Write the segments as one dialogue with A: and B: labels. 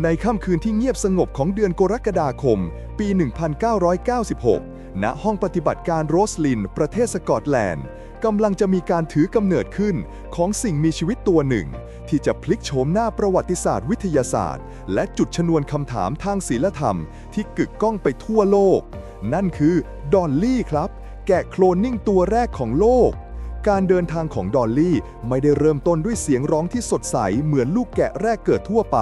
A: ในค่ำคืนที่เงียบสงบของเดือนกรกฎาคม ปี 1996 ณ ห้องปฏิบัติการโรสลิน ประเทศสกอตแลนด์ กำลังจะมีการถือกำเนิดขึ้นของสิ่งมีชีวิตตัวหนึ่ง ที่จะพลิกโฉมหน้าประวัติศาสตร์วิทยาศาสตร์ และจุดชนวนคำถามทางศีลธรรม ที่กึกก้องไปทั่วโลก นั่นคือดอลลี่ครับ แกะโคลนนิ่งตัวแรกของโลกการเดินทางของดอลลี่ไม่ได้เริ่มต้นด้วยเสียงร้องที่สดใสเหมือนลูกแกะแรกเกิดทั่วไป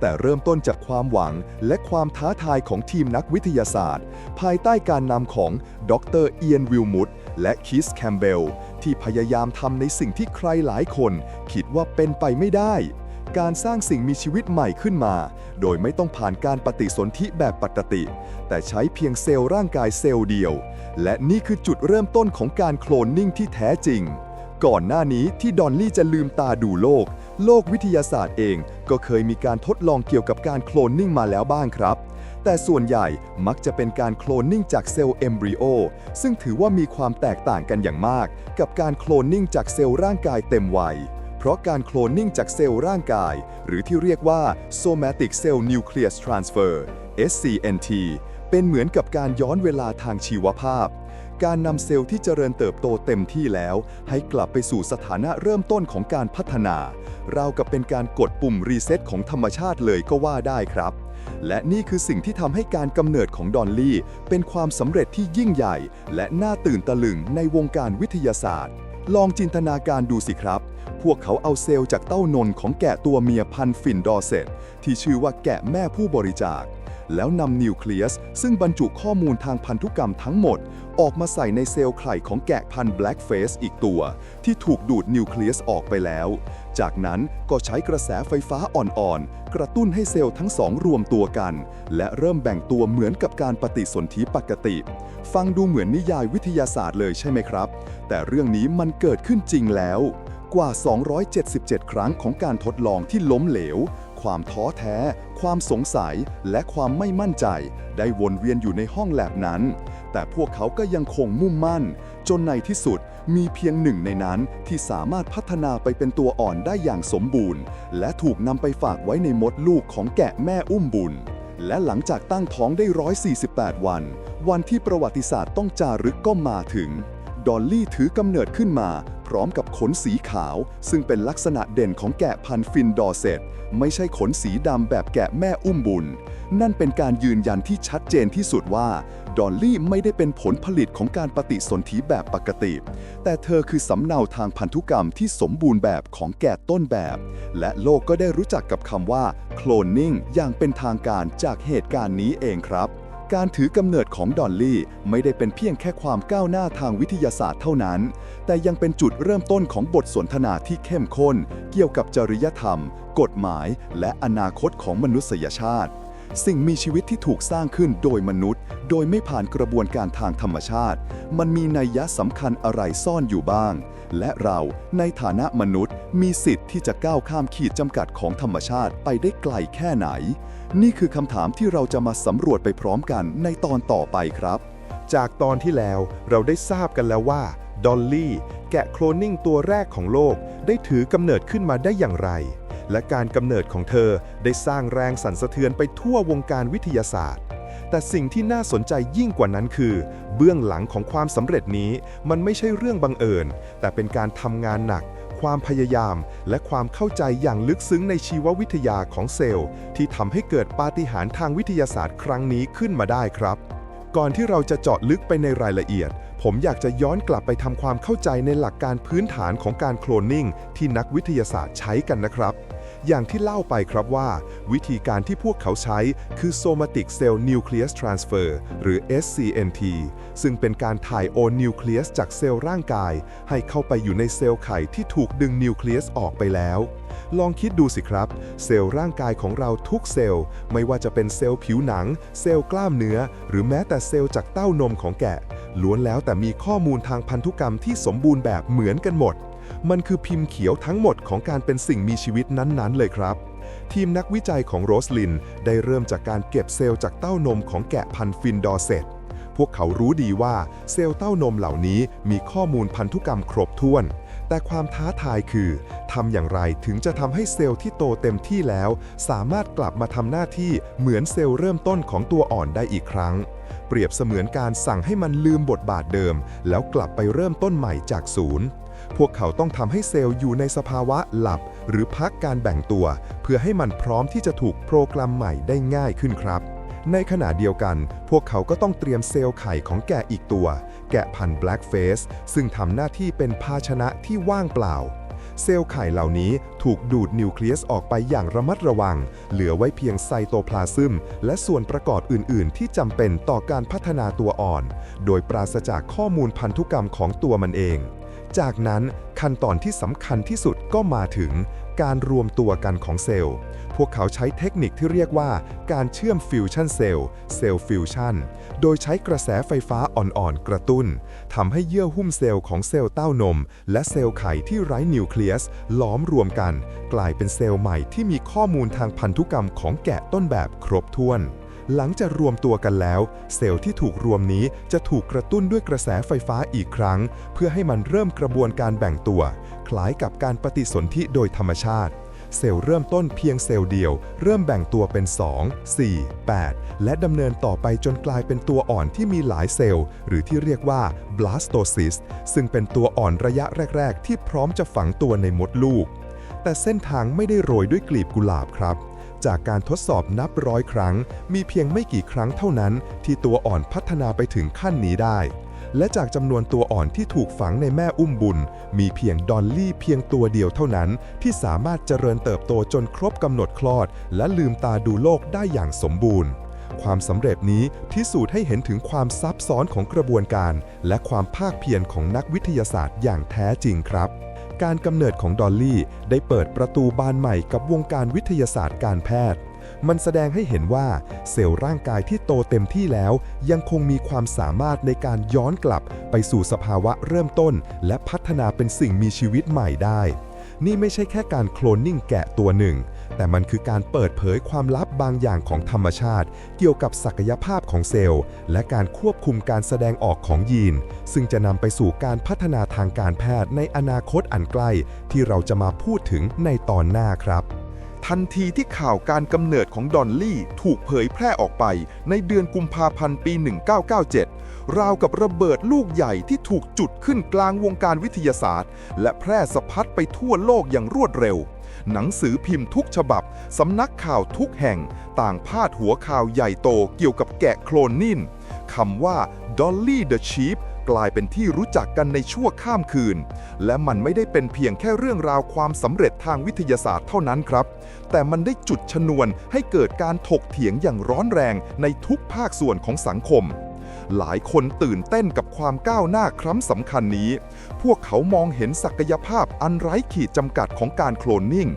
A: แต่เริ่มต้นจากความหวังและความท้าทายของทีมนักวิทยาศาสตร์ ภายใต้การนำของดรเอียนวิลมุตและคิสแคมเบลที่พยายามทำในสิ่งที่ใครหลายคน คิดว่าเป็นไปไม่ได้ การสร้างสิ่งมีชีวิตใหม่ขึ้นมา โดยไม่ต้องผ่านการปฏิสนธิแบบปกติ แต่ใช้เพียงเซลล์ร่างกายเซลล์เดียว และนี่คือจุดเริ่มต้นของการโคลนนิ่งที่แท้จริง ก่อนหน้านี้ที่ดอนลี่จะลืมตาดูโลก โลกวิทยาศาสตร์เองก็เคยมีการทดลองเกี่ยวกับการโคลนนิ่งมาแล้วบ้างครับ แต่ส่วนใหญ่มักจะเป็นการโคลนนิ่งจากเซลล์เอมบริโอซึ่งถือว่ามีความแตกต่างกันอย่างมาก กับการโคลนนิ่งจากเซลล์ร่างกายเต็มวัยเพราะการโคลนนิ่งจากเซลล์ร่างกาย หรือที่เรียกว่า somatic cell nucleus transfer SCNT เป็นเหมือนกับการย้อนเวลาทางชีวภาพ การนำเซลล์ที่เจริญเติบโตเต็มที่แล้ว ให้กลับไปสู่สถานะเริ่มต้นของการพัฒนา ราวกับเป็นการกดปุ่มรีเซ็ตของธรรมชาติเลยก็ว่าได้ครับ และนี่คือสิ่งที่ทำให้การกำเนิดของดอนลี่ เป็นความสำเร็จที่ยิ่งใหญ่ และน่าตื่นตะลึงในวงการวิทยาศาสตร์ ลองจินตนาการดูสิครับ พวกเขาเอาเซลล์จากเต้านมของแกะตัวเมียพันฟินดอร์เซตที่ชื่อว่าแกะแม่ผู้บริจาค แล้วนำนิวเคลียสซึ่งบรรจุข้อมูลทางพันธุกรรมทั้งหมด ออกมาใส่ในเซลล์ไข่ของแกะพันธุ์แบล็กเฟสอีกตัว ที่ถูกดูดนิวเคลียสออกไปแล้ว จากนั้นก็ใช้กระแสไฟฟ้าอ่อนๆ กระตุ้นให้เซลล์ทั้งสองรวมตัวกัน และเริ่มแบ่งตัวเหมือนกับการปฏิสนธิปกติ ฟังดูเหมือนนิยายวิทยาศาสตร์เลยใช่ไหมครับ แต่เรื่องนี้มันเกิดขึ้นจริงแล้ว กว่า 277 ครั้งของการทดลองที่ล้มเหลว ความท้อแท้ ความสงสัย และความไม่มั่นใจ ได้วนเวียนอยู่ในห้องแลบนั้น แต่พวกเขาก็ยังคงมุ่งมั่น จนในที่สุดมีเพียงหนึ่งในนั้นที่สามารถพัฒนาไปเป็นตัวอ่อนได้อย่างสมบูรณ์ และถูกนำไปฝากไว้ในมดลูกของแกะแม่อุ้มบุญ และหลังจากตั้งท้องได้ 148 วัน วันที่ประวัติศาสตร์ต้องจารึกก็มาถึง ดอลลี่ถือกำเนิดขึ้นมา พร้อมกับขนสีขาว ซึ่งเป็นลักษณะเด่นของแกะพันธุ์ฟินดอร์เซตไม่ใช่ขนสีดำแบบแกะแม่อุ้มบุญ นั่นเป็นการยืนยันที่ชัดเจนที่สุดว่า ดอลลี่ไม่ได้เป็นผลผลิตของการปฏิสนธิแบบปกติ แต่เธอคือสำเนาทางพันธุกรรมที่สมบูรณ์แบบของแกะต้นแบบ และโลกก็ได้รู้จักกับคำว่าโคลนนิ่งอย่างเป็นทางการจากเหตุการณ์นี้เองครับ การถือกำเนิดของดอลลี่ไม่ได้เป็นเพียงแค่ความก้าวหน้าทางวิทยาศาสตร์เท่านั้น แต่ยังเป็นจุดเริ่มต้นของบทสนทนาที่เข้มข้น เกี่ยวกับจริยธรรม กฎหมาย และอนาคตของมนุษยชาติ สิ่งมีชีวิตที่ถูกสร้างขึ้นโดยมนุษย์ โดยไม่ผ่านกระบวนการทางธรรมชาติ มันมีนัยยะสำคัญอะไรซ่อนอยู่บ้าง และเราในฐานะมนุษย์ มีสิทธิ์ที่จะก้าวข้ามขีดจำกัดของธรรมชาติไปได้ไกลแค่ไหน นี่คือคำถามที่เราจะมาสำรวจไปพร้อมกันในตอนต่อไปครับ
B: จากตอนที่แล้วเราได้ทราบกันแล้วว่า ดอลลี่ แกะโคลนนิ่งตัวแรกของโลก ได้ถือกำเนิดขึ้นมาได้อย่างไร และการกำเนิดของเธอได้สร้างแรงสั่นสะเทือนไปทั่ววงการวิทยาศาสตร์ แต่สิ่งที่น่าสนใจยิ่งกว่านั้นคือ เบื้องหลังของความสำเร็จนี้ มันไม่ใช่เรื่องบังเอิญ แต่เป็นการทำงานหนัก ความพยายาม และความเข้าใจอย่างลึกซึ้งในชีววิทยาของเซลล์ ที่ทำให้เกิดปาฏิหาริย์ทางวิทยาศาสตร์ครั้งนี้ขึ้นมาได้ครับก่อนที่เราจะเจาะลึกไปในรายละเอียด ผมอยากจะย้อนกลับไปทำความเข้าใจในหลักการพื้นฐานของการโคลนนิ่งที่นักวิทยาศาสตร์ใช้กันนะครับ อย่างที่เล่าไปครับว่า วิธีการที่พวกเขาใช้คือ Somatic Cell Nucleus Transfer หรือ SCNT ซึ่งเป็นการถ่ายโอนนิวเคลียสจากเซลล์ร่างกาย ให้เข้าไปอยู่ในเซลล์ไข่ที่ถูกดึงนิวเคลียสออกไปแล้ว ลองคิดดูสิครับ เซลล์ร่างกายของเราทุกเซลล์ ไม่ว่าจะเป็นเซลล์ผิวหนัง เซลล์กล้ามเนื้อ หรือแม้แต่เซลล์จากเต้านมของแกะล้วนแล้วแต่มีข้อมูลทางพันธุกรรมที่สมบูรณ์แบบเหมือนกันหมด มันคือพิมพ์เขียวทั้งหมดของการเป็นสิ่งมีชีวิตนั้นๆ เลยครับ ทีมนักวิจัยของโรสลินได้เริ่มจากการเก็บเซลล์จากเต้านมของแกะพันธุ์ฟินดอร์เซตพวกเขารู้ดีว่าเซลล์เต้านมเหล่านี้มีข้อมูลพันธุกรรมครบถ้วน แต่ความท้าทายคือทำอย่างไรถึงจะทำให้เซลล์ที่โตเต็มที่แล้ว สามารถกลับมาทำหน้าที่เหมือนเซลล์เริ่มต้นของตัวอ่อนได้อีกครั้ง เปรียบเสมือนการสั่งให้มันลืมบทบาทเดิม แล้วกลับไปเริ่มต้นใหม่จากศูนย์ พวกเขาต้องทำให้เซลล์อยู่ในสภาวะหลับ หรือพักการแบ่งตัว เพื่อให้มันพร้อมที่จะถูกโปรแกรมใหม่ได้ง่ายขึ้นครับ ในขณะเดียวกัน พวกเขาก็ต้องเตรียมเซลล์ไข่ของแกะอีกตัว แกะพันธุ์ Blackface ซึ่งทำหน้าที่เป็นภาชนะที่ว่างเปล่าเซลล์ไข่เหล่านี้ถูกดูดนิวเคลียสออกไปอย่างระมัดระวัง เหลือไว้เพียงไซโตพลาซึม และส่วนประกอบอื่น ๆ ที่จำเป็นต่อการพัฒนาตัวอ่อน โดยปราศจากข้อมูลพันธุกรรมของตัวมันเอง จากนั้นขั้นตอนที่สำคัญที่สุดก็มาถึงการรวมตัวกันของเซลล์ พวกเขาใช้เทคนิคที่เรียกว่าการเชื่อมฟิวชั่นเซลล์เซลล์ฟิวชั่นโดยใช้กระแสไฟฟ้าอ่อนๆ กระตุ้นทำให้เยื่อหุ้มเซลล์ของเซลล์เต้านม และเซลล์ไข่ที่ไร้นิวเคลียสล้อมรวมกัน กลายเป็นเซลล์ใหม่ที่มีข้อมูลทางพันธุกรรมของแกะต้นแบบครบถ้วน หลังจากรวมตัวกันแล้ว เซลล์ที่ถูกรวมนี้จะถูกกระตุ้นด้วยกระแสไฟฟ้าอีกครั้ง เพื่อให้มันเริ่มกระบวนการแบ่งตัว คล้ายกับการปฏิสนธิโดยธรรมชาติ เซลล์เริ่มต้นเพียงเซลล์เดียว เริ่มแบ่งตัวเป็น 2 4 8 และดำเนินต่อไปจนกลายเป็นตัวอ่อนที่มีหลายเซลล์ หรือที่เรียกว่า blastocyst ซึ่งเป็นตัวอ่อนระยะแรก ๆ ที่พร้อมจะฝังตัวในมดลูก แต่เส้นทางไม่ได้โรยด้วยกลีบกุหลาบครับ จากการทดสอบนับร้อยครั้ง มีเพียงไม่กี่ครั้งเท่านั้น ที่ตัวอ่อนพัฒนาไปถึงขั้นนี้ได้ และจากจำนวนตัวอ่อนที่ถูกฝังในแม่อุ้มบุญ มีเพียงดอลลี่เพียงตัวเดียวเท่านั้น ที่สามารถเจริญเติบโตจนครบกำหนดคลอด และลืมตาดูโลกได้อย่างสมบูรณ์ความสำเร็จนี้พิสูจน์ให้เห็นถึงความซับซ้อนของกระบวนการ และความภาคเพียรของนักวิทยาศาสตร์อย่างแท้จริงครับ การกำเนิดของดอลลี่ได้เปิดประตูบานใหม่กับวงการวิทยาศาสตร์การแพทย์ มันแสดงให้เห็นว่าเซลล์ร่างกายที่โตเต็มที่แล้ว ยังคงมีความสามารถในการย้อนกลับไปสู่สภาวะเริ่มต้น และพัฒนาเป็นสิ่งมีชีวิตใหม่ได้ นี่ไม่ใช่แค่การโคลนนิ่งแกะตัวหนึ่ง แต่มันคือการเปิดเผยความลับบางอย่างของธรรมชาติ เกี่ยวกับศักยภาพของเซลล์ และการควบคุมการแสดงออกของยีน ซึ่งจะนำไปสู่การพัฒนาทางการแพทย์ในอนาคตอันใกล้ ที่เราจะมาพูดถึงในตอนหน้าครับ
A: ทันทีที่ข่าวการกำเนิดของดอนลี่ถูกเผยแพร่ออกไปในเดือนกุมภาพันธ์ปี 1997 ราวกับระเบิดลูกใหญ่ที่ถูกจุดขึ้นกลางวงการวิทยาศาสตร์ และแพร่สะพัดไปทั่วโลกอย่างรวดเร็ว หนังสือพิมพ์ทุกฉบับ สำนักข่าวทุกแห่ง ต่างพาดหัวข่าวใหญ่โตเกี่ยวกับแกะโคลนนินคำว่า Dolly the Sheep กลายเป็นที่รู้จักกันในชั่วข้ามคืน และมันไม่ได้เป็นเพียงแค่เรื่องราวความสำเร็จทางวิทยาศาสตร์เท่านั้นครับ แต่มันได้จุดชนวนให้เกิดการถกเถียงอย่างร้อนแรงในทุกภาคส่วนของสังคม หลายคนตื่นเต้นกับความก้าวหน้าครั้งสำคัญนี้ พวกเขามองเห็นศักยภาพอันไร้ขีดจำกัดของการโคลนนิ่ง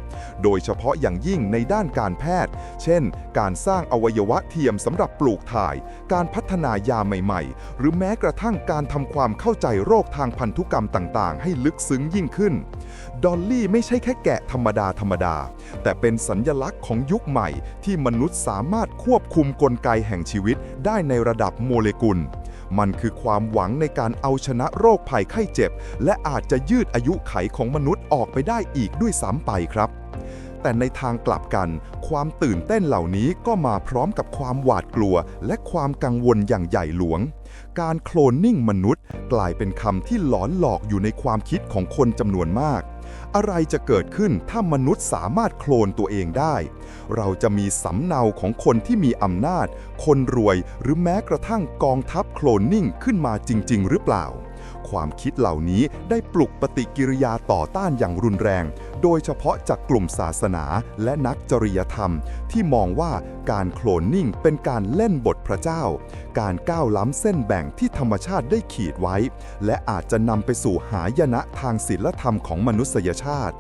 A: โดยเฉพาะอย่างยิ่งในด้านการแพทย์ เช่น การสร้างอวัยวะเทียมสำหรับปลูกถ่าย การพัฒนายาใหม่ๆ หรือแม้กระทั่งการทำความเข้าใจโรคทางพันธุกรรมต่างๆ ให้ลึกซึ้งยิ่งขึ้นดอลลี่ไม่ใช่แค่แกะธรรมดาธรรมดา แต่เป็นสัญญลักษณ์ของยุคใหม่ ที่มนุษย์สามารถควบคุมกลไกแห่งชีวิตได้ในระดับโมเลกุล มันคือความหวังในการเอาชนะโรคภัยไข้เจ็บ และอาจจะยืดอายุไขของมนุษย์ออกไปได้อีกด้วยซ้ำไปครับแต่ในทางกลับกัน ความตื่นเต้นเหล่านี้ก็มาพร้อมกับความหวาดกลัว และความกังวลอย่างใหญ่หลวง การโคลนนิ่งมนุษย์ กลายเป็นคำที่หลอนหลอกอยู่ในความคิดของคนจำนวนมาก อะไรจะเกิดขึ้นถ้ามนุษย์สามารถโคลนตัวเองได้ เราจะมีสำเนาของคนที่มีอำนาจ คนรวยหรือแม้กระทั่งกองทัพโคลนนิ่งขึ้นมาจริง ๆ หรือเปล่า ความคิดเหล่านี้ได้ปลุกปฏิกิริยาต่อต้านอย่างรุนแรง โดยเฉพาะจากกลุ่มศาสนาและนักจริยธรรม ที่มองว่าการโคลนนิ่งเป็นการเล่นบทพระเจ้า การก้าวล้ำเส้นแบ่งที่ธรรมชาติได้ขีดไว้ และอาจจะนำไปสู่หายนะทางศีลธรรมของมนุษยชาติ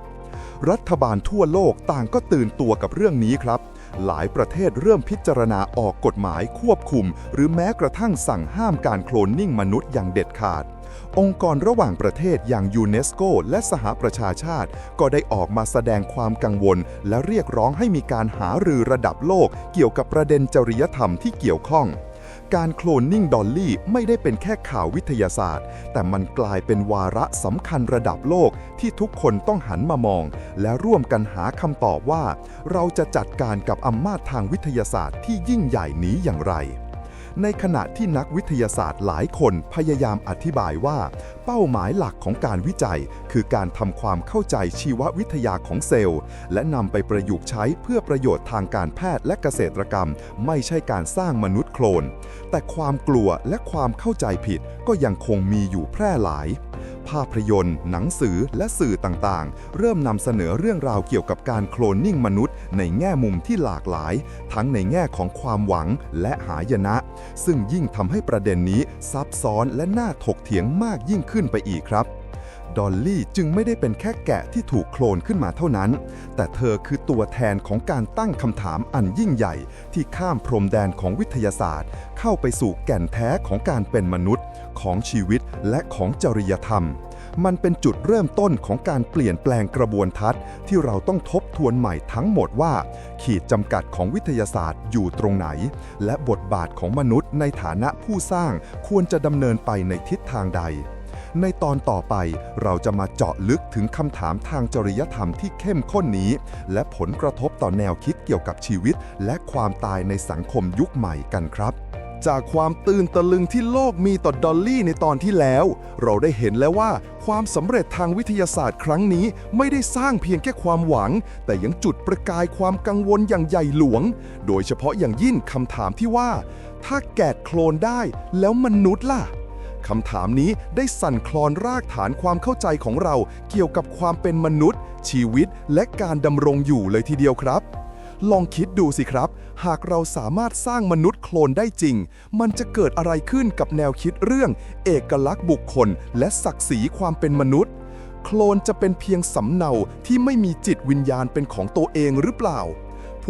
A: รัฐบาลทั่วโลกต่างก็ตื่นตัวกับเรื่องนี้ครับหลายประเทศเริ่มพิจารณาออกกฎหมายควบคุม หรือแม้กระทั่งสั่งห้ามการโคลนนิ่งมนุษย์อย่างเด็ดขาด องค์กรระหว่างประเทศอย่างยูเนสโกและสหประชาชาติ ก็ได้ออกมาแสดงความกังวล และเรียกร้องให้มีการหารือระดับโลก เกี่ยวกับประเด็นจริยธรรมที่เกี่ยวข้อง
B: การโคลนนิ่งดอลลี่ไม่ได้เป็นแค่ข่าววิทยาศาสตร์ แต่มันกลายเป็นวาระสำคัญระดับโลกที่ทุกคนต้องหันมามอง และร่วมกันหาคำตอบว่า เราจะจัดการกับอำนาจทางวิทยาศาสตร์ที่ยิ่งใหญ่นี้อย่างไร ในขณะที่นักวิทยาศาสตร์หลายคนพยายามอธิบายว่า เป้าหมายหลักของการวิจัย คือการทำความเข้าใจชีววิทยาของเซลล์ และนำไปประยุกต์ใช้เพื่อประโยชน์ทางการแพทย์และเกษตรกรรม ไม่ใช่การสร้างมนุษย์โคลน แต่ความกลัวและความเข้าใจผิดก็ยังคงมีอยู่แพร่หลาย ภาพยนตร์ หนังสือและสื่อต่างๆ เริ่มนำเสนอเรื่องราวเกี่ยวกับการโคลนนิ่งมนุษย์ ในแง่มุมที่หลากหลาย ทั้งในแง่ของความหวังและหายนะ ซึ่งยิ่งทำให้ประเด็นนี้ซับซ้อนและน่าถกเถียงมากยิ่งขึ้นไปอีกครับ ดอลลี่จึงไม่ได้เป็นแค่แกะที่ถูกโคลนขึ้นมาเท่านั้น แต่เธอคือตัวแทนของการตั้งคำถามอันยิ่งใหญ่ ที่ข้ามพรมแดนของวิทยาศาสตร์ เข้าไปสู่แก่นแท้ของการเป็นมนุษย์ ของชีวิตและของจริยธรรม มันเป็นจุดเริ่มต้นของการเปลี่ยนแปลงกระบวนทัศน์ ที่เราต้องทบทวนใหม่ทั้งหมดว่า ขีดจำกัดของวิทยาศาสตร์อยู่ตรงไหน และบทบาทของมนุษย์ในฐานะผู้สร้างควรจะดำเนินไปในทิศทางใด ในตอนต่อไปเราจะมาเจาะลึกถึงคำถามทางจริยธรรมที่เข้มข้นนี้ และผลกระทบต่อแนวคิดเกี่ยวกับชีวิต และความตายในสังคมยุคใหม่กันครับ
A: จากความตื่นตะลึงที่โลกมีต่อดอลลี่ในตอนที่แล้ว เราได้เห็นแล้วว่าความสำเร็จทางวิทยาศาสตร์ครั้งนี้ไม่ได้สร้างเพียงแค่ความหวัง แต่ยังจุดประกายความกังวลอย่างใหญ่หลวง โดยเฉพาะอย่างยิ่งคำถามที่ว่า ถ้าแกะโคลนได้แล้วมนุษย์ล่ะ คำถามนี้ได้สั่นคลอนรากฐานความเข้าใจของเราเกี่ยวกับความเป็นมนุษย์ ชีวิต และการดำรงอยู่เลยทีเดียวครับ ลองคิดดูสิครับ หากเราสามารถสร้างมนุษย์โคลนได้จริง มันจะเกิดอะไรขึ้นกับแนวคิดเรื่อง เอกลักษณ์บุคคล และศักดิ์ศรีความเป็นมนุษย์ โคลนจะเป็นเพียงสำเนาที่ไม่มีจิตวิญญาณเป็นของตัวเองหรือเปล่า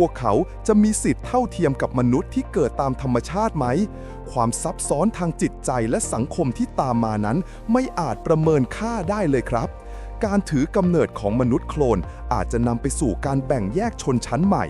A: วกเขาจะมีสิทธิ์เท่าเทียมกับมนุษย์ที่เกิดตามธรรมชาติไหม ความซับซ้อนทางจิตใจและสังคมที่ตามมานั้น ไม่อาจประเมินค่าได้เลยครับ การถือกำเนิดของมนุษย์โคลนอาจจะนำไปสู่การแบ่งแยกชนชั้นใหม่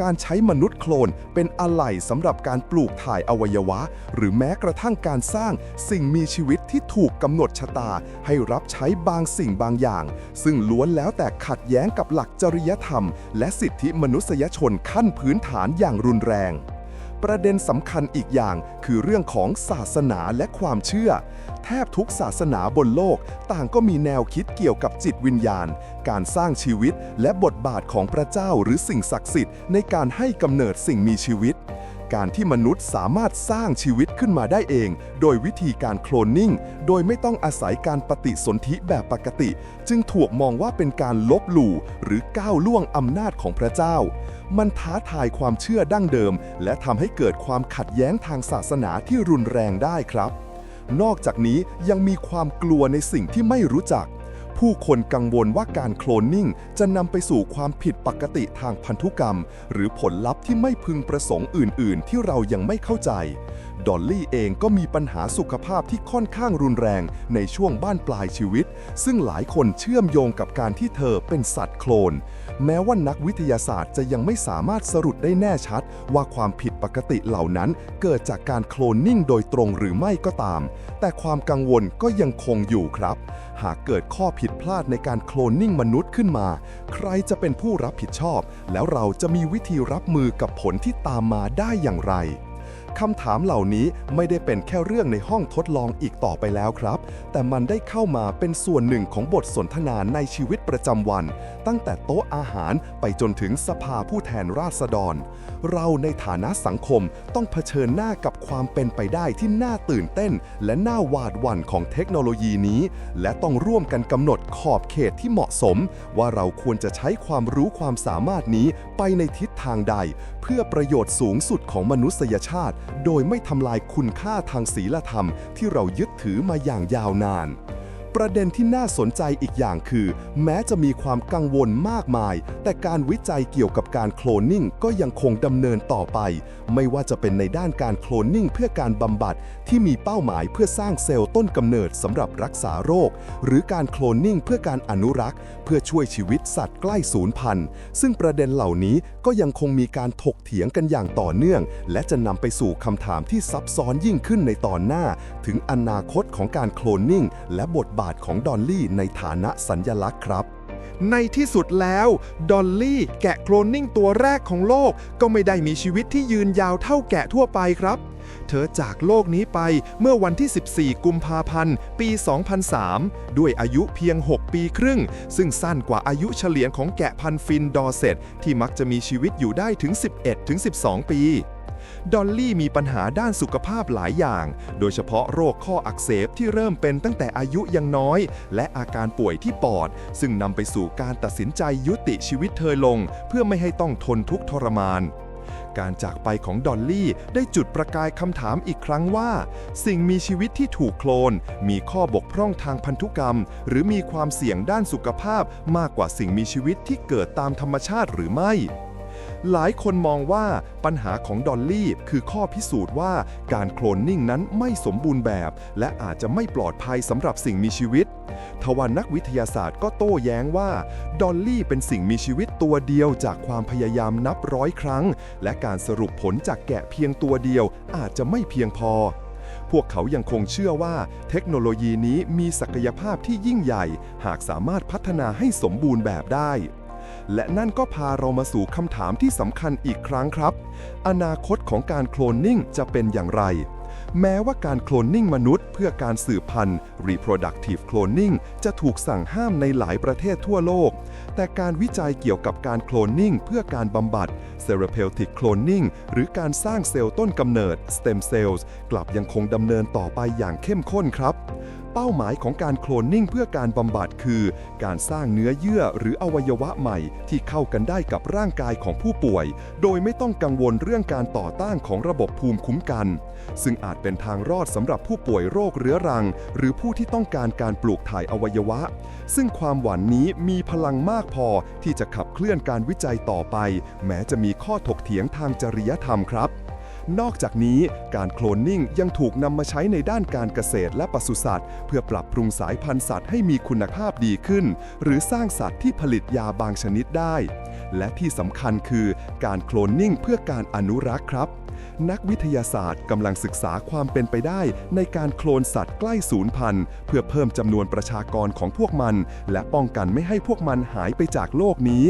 A: การใช้มนุษย์โคลนเป็นอะไหล่สำหรับการปลูกถ่ายอวัยวะ หรือแม้กระทั่งการสร้างสิ่งมีชีวิตที่ถูกกำหนดชะตา ให้รับใช้บางสิ่งบางอย่าง ซึ่งล้วนแล้วแต่ขัดแย้งกับหลักจริยธรรม และสิทธิมนุษยชนขั้นพื้นฐานอย่างรุนแรง ประเด็นสำคัญอีกอย่างคือเรื่องของศาสนาและความเชื่อ แทบทุกศาสนาบนโลก ต่างก็มีแนวคิดเกี่ยวกับจิตวิญญาณ การสร้างชีวิตและบทบาทของพระเจ้าหรือสิ่งศักดิ์สิทธิ์ในการให้กำเนิดสิ่งมีชีวิต การที่มนุษย์สามารถสร้างชีวิตขึ้นมาได้เอง โดยวิธีการโคลนนิ่ง โดยไม่ต้องอาศัยการปฏิสนธิแบบปกติ จึงถูกมองว่าเป็นการลบหลู่ หรือก้าวล่วงอำนาจของพระเจ้า มันท้าทายความเชื่อดั้งเดิม และทำให้เกิดความขัดแย้งทางศาสนาที่รุนแรงได้ครับ นอกจากนี้ยังมีความกลัวในสิ่งที่ไม่รู้จัก ผู้คนกังวลว่าการโคลนนิ่งจะนำไปสู่ความผิดปกติทางพันธุกรรม หรือผลลัพธ์ที่ไม่พึงประสงค์อื่น ๆ ที่เรายังไม่เข้าใจ ดอลลี่เองก็มีปัญหาสุขภาพที่ค่อนข้างรุนแรงในช่วงบ้านปลายชีวิต ซึ่งหลายคนเชื่อมโยงกับการที่เธอเป็นสัตว์โคลน แม้ว่านักวิทยาศาสตร์จะยังไม่สามารถสรุปได้แน่ชัด ว่าความผิดปกติเหล่านั้นเกิดจากการโคลนนิ่งโดยตรงหรือไม่ก็ตาม แต่ความกังวลก็ยังคงอยู่ครับ หากเกิดข้อผิดพลาดในการโคลนนิ่งมนุษย์ขึ้นมา ใครจะเป็นผู้รับผิดชอบ แล้วเราจะมีวิธีรับมือกับผลที่ตามมาได้อย่างไร คำถามเหล่านี้ไม่ได้เป็นแค่เรื่องในห้องทดลองอีกต่อไปแล้วครับ แต่มันได้เข้ามาเป็นส่วนหนึ่งของบทสนทนาในชีวิตประจำวัน ตั้งแต่โต๊ะอาหารไปจนถึงสภาผู้แทนราษฎร เราในฐานะสังคมต้องเผชิญหน้ากับความเป็นไปได้ที่น่าตื่นเต้น และน่าหวาดหวั่นของเทคโนโลยีนี้ และต้องร่วมกันกำหนดขอบเขตที่เหมาะสม ว่าเราควรจะใช้ความรู้ความสามารถนี้ไปในทิศทางใด เพื่อประโยชน์สูงสุดของมนุษยชาติ โดยไม่ทำลายคุณค่าทางศีลธรรมที่เรายึดถือมาอย่างยาวนาน
B: ประเด็นที่น่าสนใจอีกอย่างคือ แม้จะมีความกังวลมากมาย แต่การวิจัยเกี่ยวกับการโคลนนิ่งก็ยังคงดำเนินต่อไป ไม่ว่าจะเป็นในด้านการโคลนนิ่งเพื่อการบำบัด ที่มีเป้าหมายเพื่อสร้างเซลล์ต้นกำเนิดสำหรับรักษาโรค หรือการโคลนนิ่งเพื่อการอนุรักษ์ เพื่อช่วยชีวิตสัตว์ใกล้สูญพันธุ์ ซึ่งประเด็นเหล่านี้ก็ยังคงมีการถกเถียงกันอย่างต่อเนื่อง และจะนำไปสู่คำถามที่ซับซ้อนยิ่งขึ้นในตอนหน้า ถึงอนาคตของการโคลนนิ่งและบทบาทของดอลลี่ในฐานะสัญญลักษณ์ครับ
C: ในที่สุดแล้ว ดอลลี่แกะโคลนนิ่งตัวแรกของโลกก็ไม่ได้มีชีวิตที่ยืนยาวเท่าแกะทั่วไปครับ เธอจากโลกนี้ไปเมื่อวันที่ 14 กุมภาพันธ์ ปี 2003 ด้วยอายุเพียง 6 ปีครึ่ง ซึ่งสั้นกว่าอายุเฉลี่ยของแกะพันธุ์ฟินดอร์เซตที่มักจะมีชีวิตอยู่ได้ถึง 11-12 ปี ดอลลี่มีปัญหาด้านสุขภาพหลายอย่าง โดยเฉพาะโรคข้ออักเสบที่เริ่มเป็นตั้งแต่อายุยังน้อย และอาการป่วยที่ปอด ซึ่งนำไปสู่การตัดสินใจยุติชีวิตเธอลง เพื่อไม่ให้ต้องทนทุกข์ทรมาน การจากไปของดอลลี่ได้จุดประกายคำถามอีกครั้งว่า สิ่งมีชีวิตที่ถูกโคลน มีข้อบกพร่องทางพันธุกรรม หรือมีความเสี่ยงด้านสุขภาพมากกว่าสิ่งมีชีวิตที่เกิดตามธรรมชาติหรือไม่ หลายคนมองว่าปัญหาของดอลลี่คือข้อพิสูจน์ว่าการโคลนนิ่งนั้นไม่สมบูรณ์แบบ และอาจจะไม่ปลอดภัยสำหรับสิ่งมีชีวิต ทว่านักวิทยาศาสตร์ก็โต้แย้งว่า ดอลลี่เป็นสิ่งมีชีวิตตัวเดียวจากความพยายามนับร้อยครั้ง และการสรุปผลจากแกะเพียงตัวเดียว อาจจะไม่เพียงพอพวกเขายังคงเชื่อว่าเทคโนโลยีนี้มีศักยภาพที่ยิ่งใหญ่ หากสามารถพัฒนาให้สมบูรณ์แบบได้ และนั่นก็พาเรามาสู่คำถามที่สำคัญอีกครั้งครับ อนาคตของการโคลนนิ่งจะเป็นอย่างไร แม้ว่าการโคลนนิ่งมนุษย์เพื่อการสืบพันธุ์ reproductive cloning จะถูกสั่งห้ามในหลายประเทศทั่วโลก แต่การวิจัยเกี่ยวกับการโคลนนิ่งเพื่อการบำบัด therapeutic cloning หรือการสร้างเซลล์ต้นกำเนิด stem cells กลับยังคงดำเนินต่อไปอย่างเข้มข้นครับ เป้าหมายของการโคลนนิ่งเพื่อการบำบัดคือ การสร้างเนื้อเยื่อหรืออวัยวะใหม่ที่เข้ากันได้กับร่างกายของผู้ป่วย โดยไม่ต้องกังวลเรื่องการต่อต้านของระบบภูมิคุ้มกัน ซึ่งอาจเป็นทางรอดสำหรับผู้ป่วยโรคเรื้อรัง หรือผู้ที่ต้องการการปลูกถ่ายอวัยวะ ซึ่งความหวังนนี้มีพลังมากพอที่จะขับเคลื่อนการวิจัยต่อไป แม้จะมีข้อถกเถียงทางจริยธรรมครับ นอกจากนี้การโคลนนิ่งยังถูกนำมาใช้ในด้านการเกษตรและปศุสัตว์ เพื่อปรับปรุงสายพันธุ์สัตว์ให้มีคุณภาพดีขึ้น หรือสร้างสัตว์ที่ผลิตยาบางชนิดได้ และที่สำคัญคือการโคลนนิ่งเพื่อการอนุรักษ์ครับ นักวิทยาศาสตร์กำลังศึกษาความเป็นไปได้ในการโคลนสัตว์ใกล้สูญพันธุ์ เพื่อเพิ่มจำนวนประชากรของพวกมัน และป้องกันไม่ให้พวกมันหายไปจากโลกนี้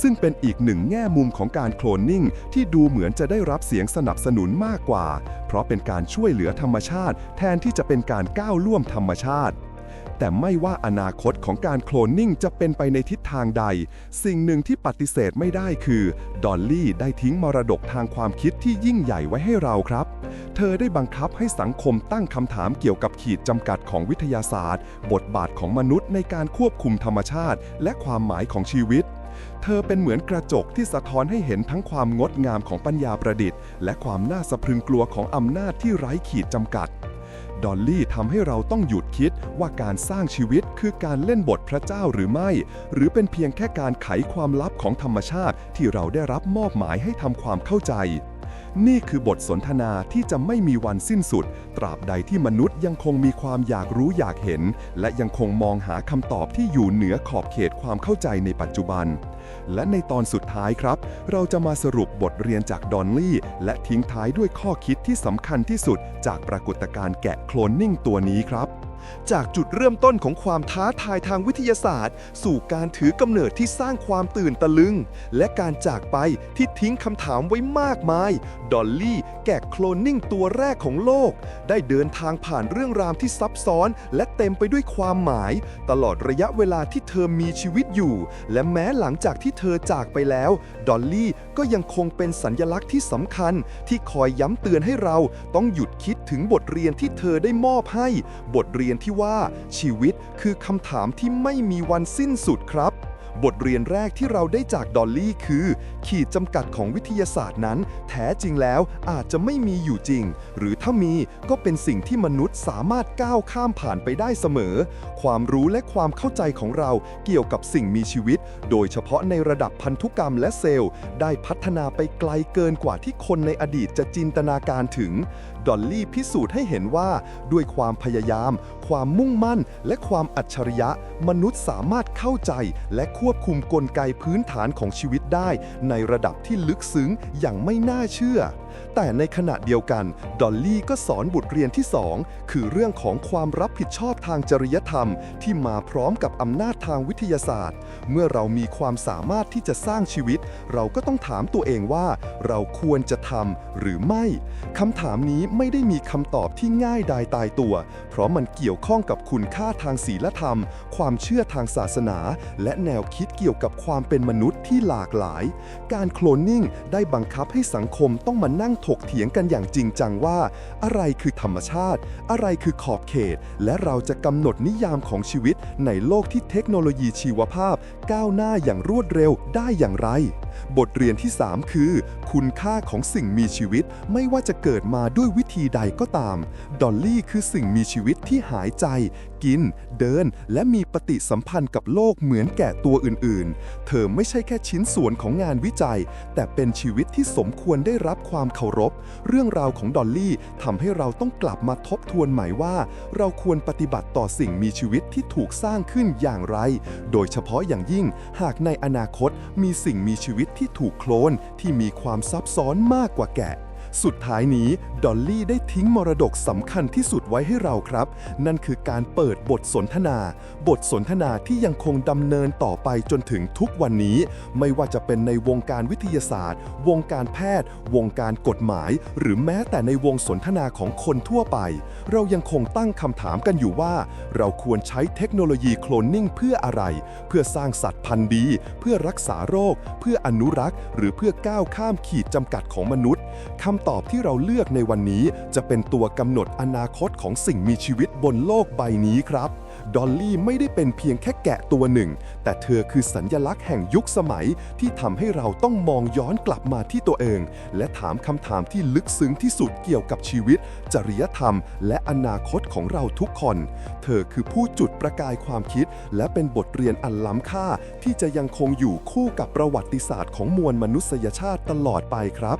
C: ซึ่งเป็นอีกหนึ่งแง่มุมของการโคลนนิ่ง ที่ดูเหมือนจะได้รับเสียงสนับสนุนมากกว่า เพราะเป็นการช่วยเหลือธรรมชาติ แทนที่จะเป็นการก้าวล่วงธรรมชาติ แต่ไม่ว่าอนาคตของการโคลนนิ่งจะเป็นไปในทิศทางใด สิ่งหนึ่งที่ปฏิเสธไม่ได้คือ ดอลลี่ได้ทิ้งมรดกทางความคิดที่ยิ่งใหญ่ไว้ให้เราครับ เธอได้บังคับให้สังคมตั้งคำถามเกี่ยวกับขีดจำกัดของวิทยาศาสตร์ บทบาทของมนุษย์ในการควบคุมธรรมชาติ และความหมายของชีวิตเธอเป็นเหมือนกระจกที่สะท้อนให้เห็นทั้งความงดงามของปัญญาประดิษฐ์ และความน่าสะพรึงกลัวของอำนาจที่ไร้ขีดจำกัด ดอลลี่ทำให้เราต้องหยุดคิดว่าการสร้างชีวิตคือการเล่นบทพระเจ้าหรือไม่ หรือเป็นเพียงแค่การไขความลับของธรรมชาติ ที่เราได้รับมอบหมายให้ทำความเข้าใจ นี่คือบทสนทนาที่จะไม่มีวันสิ้นสุด ตราบใดที่มนุษย์ยังคงมีความอยากรู้อยากเห็น และยังคงมองหาคำตอบที่อยู่เหนือขอบเขตความเข้าใจในปัจจุบันและในตอนสุดท้ายครับ เราจะมาสรุปบทเรียนจากดอนลี่และทิ้งท้ายด้วยข้อคิดที่สำคัญที่สุด จากปรากฏการณ์แกะโคลนนิ่งตัวนี้ครับจากจุดเริ่มต้นของความท้าทายทางวิทยาศาสตร์ สู่การถือกำเนิดที่สร้างความตื่นตะลึง และการจากไปที่ทิ้งคำถามไว้มากมาย ดอลลี่แกะโคลนนิ่งตัวแรกของโลก ได้เดินทางผ่านเรื่องราวที่ซับซ้อน และเต็มไปด้วยความหมาย ตลอดระยะเวลาที่เธอมีชีวิตอยู่ และแม้หลังจากที่เธอจากไปแล้ว ดอลลี่ก็ยังคงเป็นสัญลักษณ์ที่สำคัญ ที่คอยย้ำเตือนให้เราต้องหยุดคิดถึงบทเรียนที่เธอได้มอบให้ บทเรียนที่ว่าชีวิตคือคำถามที่ไม่มีวันสิ้นสุดครับ
A: บทเรียนแรกที่เราได้จากดอลลี่คือ ขีดจำกัดของวิทยาศาสตร์นั้น แท้จริงแล้วอาจจะไม่มีอยู่จริง หรือถ้ามีก็เป็นสิ่งที่มนุษย์สามารถก้าวข้ามผ่านไปได้เสมอ ความรู้และความเข้าใจของเราเกี่ยวกับสิ่งมีชีวิต โดยเฉพาะในระดับพันธุกรรมและเซลล์ ได้พัฒนาไปไกลเกินกว่าที่คนในอดีตจะจินตนาการถึง ดอลลี่พิสูจน์ให้เห็นว่าด้วยความพยายาม ความมุ่งมั่น และความอัจฉริยะ มนุษย์สามารถเข้าใจ และควบคุมกลไกพื้นฐานของชีวิตได้ ในระดับที่ลึกซึ้งอย่างไม่น่าเชื่อ แต่ในขณะเดียวกัน ดอลลี่ก็สอนบทเรียนที่ 2 คือเรื่องของความรับผิดชอบทางจริยธรรม ที่มาพร้อมกับอำนาจทางวิทยาศาสตร์ เมื่อเรามีความสามารถที่จะสร้างชีวิต เราก็ต้องถามตัวเองว่า เราควรจะทำหรือไม่คำถามนี้ไม่ได้มีคำตอบที่ง่ายดายตายตัว เพราะมันเกี่ยวข้องกับคุณค่าทางศีลธรรม ความเชื่อทางศาสนา และแนวคิดเกี่ยวกับความเป็นมนุษย์ที่หลากหลาย การโคลนนิ่งได้บังคับให้สังคมต้องมานั่งถกเถียงกันอย่างจริงจังว่า อะไรคือธรรมชาติ อะไรคือขอบเขต และเราจะกำหนดนิยามของชีวิตในโลกที่เทคโนโลยีชีวภาพ ก้าวหน้าอย่างรวดเร็วได้อย่างไรบทเรียนที่ 3 คือ คุณค่าของสิ่งมีชีวิตไม่ว่าจะเกิดมาด้วยวิธีใดก็ตาม ดอลลี่คือสิ่งมีชีวิตที่หายใจ กิน เดิน และมีปฏิสัมพันธ์กับโลกเหมือนแก่ตัวอื่นๆ เธอไม่ใช่แค่ชิ้นส่วนของงานวิจัย แต่เป็นชีวิตที่สมควรได้รับความเคารพ เรื่องราวของดอลลี่ทำให้เราต้องกลับมาทบทวนใหม่ว่า เราควรปฏิบัติต่อสิ่งมีชีวิตที่ถูกสร้างขึ้นอย่างไร โดยเฉพาะอย่างยิ่ง หากในอนาคตมีสิ่งมีชีวิตวิตที่ถูกโคลนที่มีความซับซ้อนมากกว่าแกะ สุดท้ายนี้ ดอลลี่ได้ทิ้งมรดกสำคัญที่สุดไว้ให้เราครับ นั่นคือการเปิดบทสนทนา บทสนทนาที่ยังคงดำเนินต่อไปจนถึงทุกวันนี้ ไม่ว่าจะเป็นในวงการวิทยาศาสตร์ วงการแพทย์ วงการกฎหมาย หรือแม้แต่ในวงสนทนาของคนทั่วไป เรายังคงตั้งคำถามกันอยู่ว่า เราควรใช้เทคโนโลยีโคลนนิ่งเพื่ออะไร เพื่อสร้างสัตว์พันธุ์ดี เพื่อรักษาโรค เพื่ออนุรักษ์ หรือเพื่อก้าวข้ามขีดจำกัดของมนุษย์ คำตอบที่เราเลือกในวันนี้จะเป็นตัวกำหนดอนาคตของสิ่งมีชีวิตบนโลกใบนี้ครับ ดอลลี่ไม่ได้เป็นเพียงแค่แกะตัวหนึ่ง แต่เธอคือสัญญลักษณ์แห่งยุคสมัยที่ทำให้เราต้องมองย้อนกลับมาที่ตัวเอง และถามคำถามที่ลึกซึ้งที่สุดเกี่ยวกับชีวิต จริยธรรม และอนาคตของเราทุกคน เธอคือผู้จุดประกายความคิด และเป็นบทเรียนอันล้ำค่า ที่จะยังคงอยู่คู่กับประวัติศาสตร์ของมวลมนุษยชาติตลอดไปครับ